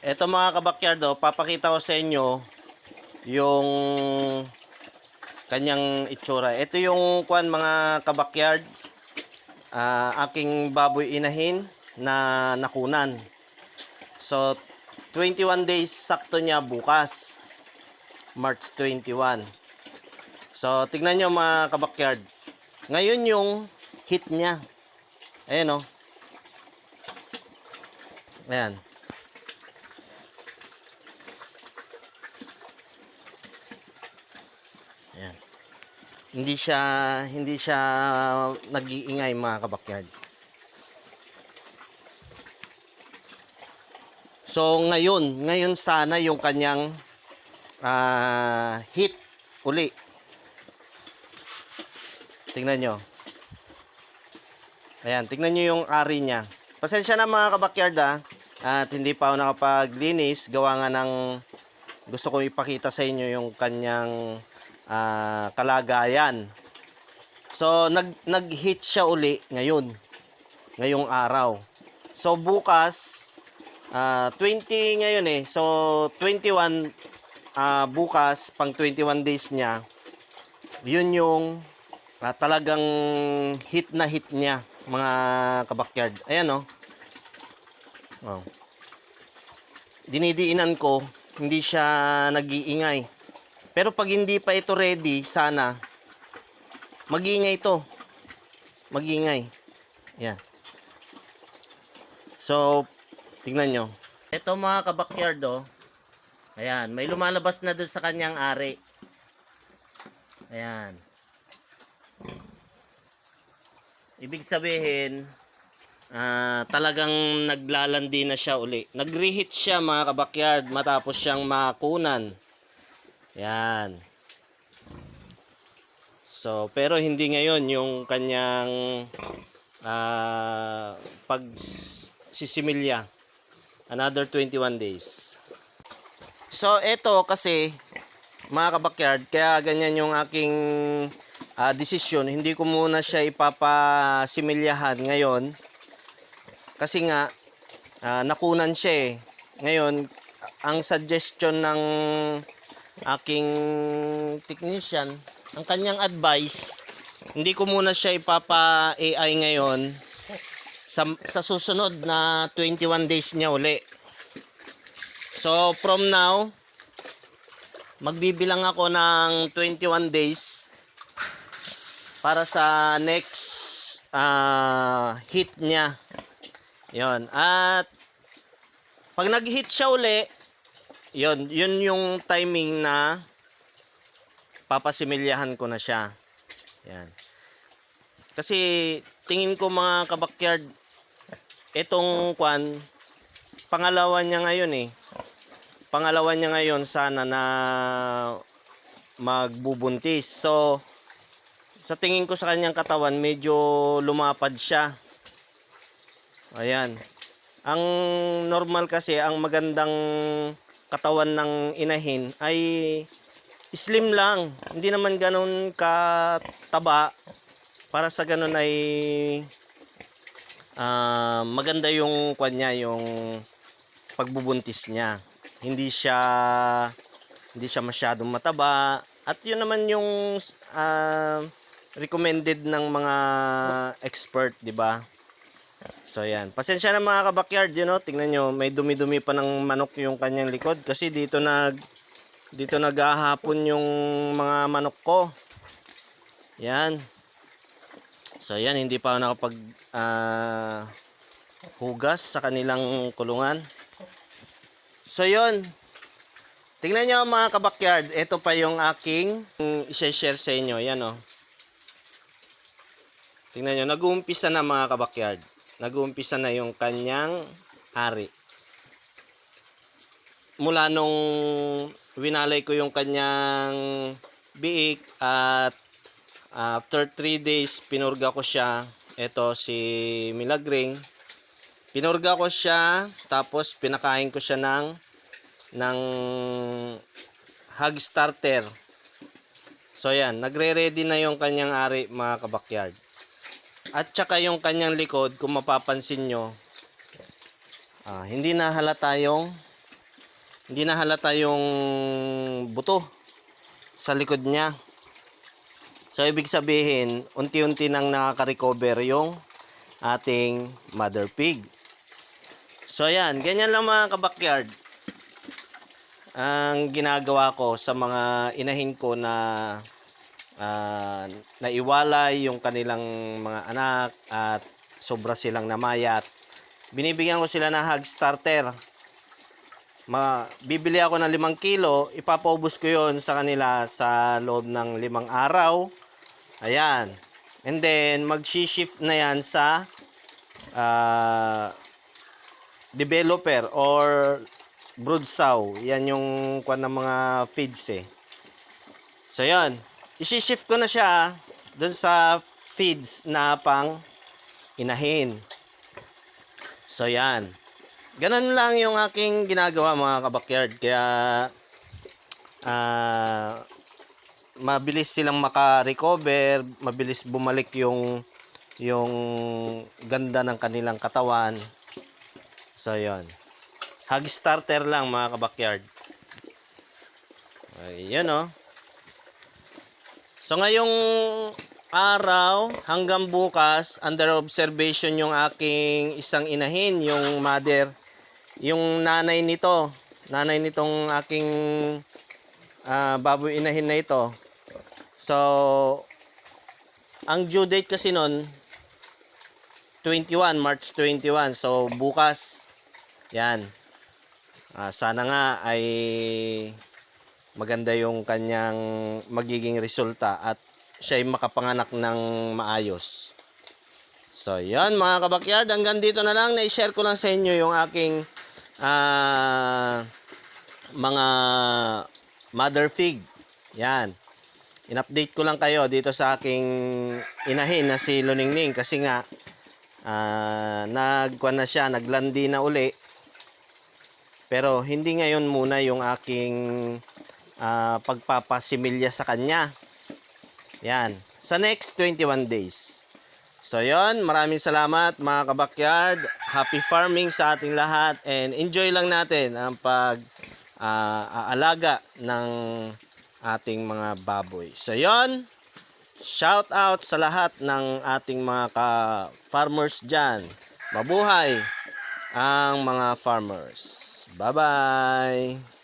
Ito mga kabakyard, oh, papakita ko sa inyo yung kanyang itsura. Ito yung kuan mga kabakyard, ah, aking baboy inahin na nakunan. So, 21 days sakto niya bukas. March 21. So, tignan nyo mga kabakyard. Ngayon yung hit niya. Ayan o. Ayan. Ayan. Hindi siya hindi siya nag-iingay mga kabakyard. So ngayon, ngayon sana yung kanyang ah, hit uli. Tingnan nyo. Ayan, tingnan nyo yung ari niya. Pasensya na mga kabakyard ah. At hindi pa ako nakapaglinis. Gawa nga ng gusto ko ipakita sa inyo yung kanyang ah, kalagayan. So, nag, nag-hit siya uli ngayon. Ngayong araw. So, bukas, ah, 20 ngayon eh. So, 21 ah, bukas, pang 21 days niya, yun yung ah, talagang hit na hit niya, mga kabakyard. Ayan oh. Oh. Dinidiinan ko, hindi siya nag-iingay. Pero pag hindi pa ito ready, sana, mag-iingay ito. Mag-iingay. Yan. So, tingnan nyo. Ito mga kabakyard oh. Ayan, may lumalabas na doon sa kanyang ari. Ayan. Ibig sabihin, ah, talagang naglalandi na siya uli. Nag-reheat siya mga kabakyard matapos siyang makunan. Yan. So, pero hindi ngayon yung kanyang ah, pag sisimilya. Another 21 days. So, ito kasi mga kabakyard, kaya ganyan yung aking ah, desisyon. Hindi ko muna siya ipapasimilyahan ngayon. Kasi nga, ah, nakunan siya eh. Ngayon, ang suggestion ng aking technician, ang kanyang advice, hindi ko muna siya ipapa-AI ngayon sa, sa susunod na 21 days niya uli. So, from now, magbibilang ako ng 21 days para sa next ah, hit niya. Yon. At pag nag-hit siya uli, yon, yun yung timing na papasimilyahan ko na siya. Yan. Kasi tingin ko mga kabakyard, itong kwan, pangalawa niya ngayon eh. Pangalawa niya ngayon sana na magbubuntis. So, sa tingin ko sa kanyang katawan, medyo lumapad siya. Ayan. Ang normal kasi, ang magandang katawan ng inahin ay slim lang. Hindi naman ganun kataba. Para sa ganun ay ah, maganda yung kwan niya, yung pagbubuntis niya. Hindi siya hindi siya masyadong mataba at yun naman yung ah, recommended ng mga expert, 'di ba? So yan. Pasensya na mga kabakyard, you know, tingnan nyo, may dumi-dumi pa ng manok yung kanyang likod kasi dito nag dito naghahapon yung mga manok ko. Yan. So yan, hindi pa ako nakapag ah, hugas sa kanilang kulungan. So yun. Tingnan nyo mga kabakyard, ito pa yung aking isa-share sa inyo. Yan oh. Tingnan nyo, nag-uumpisa na mga kabakyard. Nag-uumpisa na yung kanyang ari. Mula nung winalay ko yung kanyang biik at after 3 days pinurga ko siya. Ito si Milagring. Pinurga ko siya tapos pinakain ko siya ng ng hog starter. So yan, nagre-ready na yung kanyang ari mga kabakyard. At saka yung kanyang likod, kung mapapansin nyo, ah, hindi na halata yung Hindi na halata yung buto sa likod niya. So, ibig sabihin, unti-unti nang nakaka-recover yung ating mother pig. So, yan. Ganyan lang mga kabakyard. Ang ginagawa ko sa mga inahin ko na ah, naiwalay yung kanilang mga anak at sobra silang namayat. Binibigyan ko sila ng hog starter. Ma, bibili ako ng 5 kilo, ipapaubos ko yon sa kanila sa loob ng limang araw. Ayan. And then, mag-shift na yan sa ah, developer or brood sow. Yan yung kwan ng mga feeds eh. So, yan. Isi-shift ko na siya dun sa feeds na pang inahin. So, yan. Ganun lang yung aking ginagawa mga kabakyard. Kaya, ah, mabilis silang maka-recover, mabilis bumalik yung yung ganda ng kanilang katawan. So, yon. Hug starter lang mga kabakyard. Ayun oh. So, ngayong araw hanggang bukas, under observation yung aking isang inahin, yung mother, yung nanay nito, nanay nitong aking ah, baboy inahin na ito. So, ang due date kasi nun, 21, March 21. So, bukas, yan. Ah, sana nga ay maganda yung kanyang magiging resulta at siya ay makapanganak ng maayos. So, yan mga kabakyard. Hanggang dito na lang. Na-share ko lang sa inyo yung aking ah, mga mother fig. Yan. In-update ko lang kayo dito sa aking inahin na si Luningning kasi nga ah, nagkuan na siya, naglandi na uli. Pero hindi ngayon muna yung aking ah, pagpapasimilya sa kanya. Yan. Sa next 21 days. So yon, maraming salamat mga kabakyard. Happy farming sa ating lahat and enjoy lang natin ang pag ah, aalaga ng ating mga baboy. So yon, shout out sa lahat ng ating mga ka-farmers dyan. Mabuhay ang mga farmers. Bye-bye!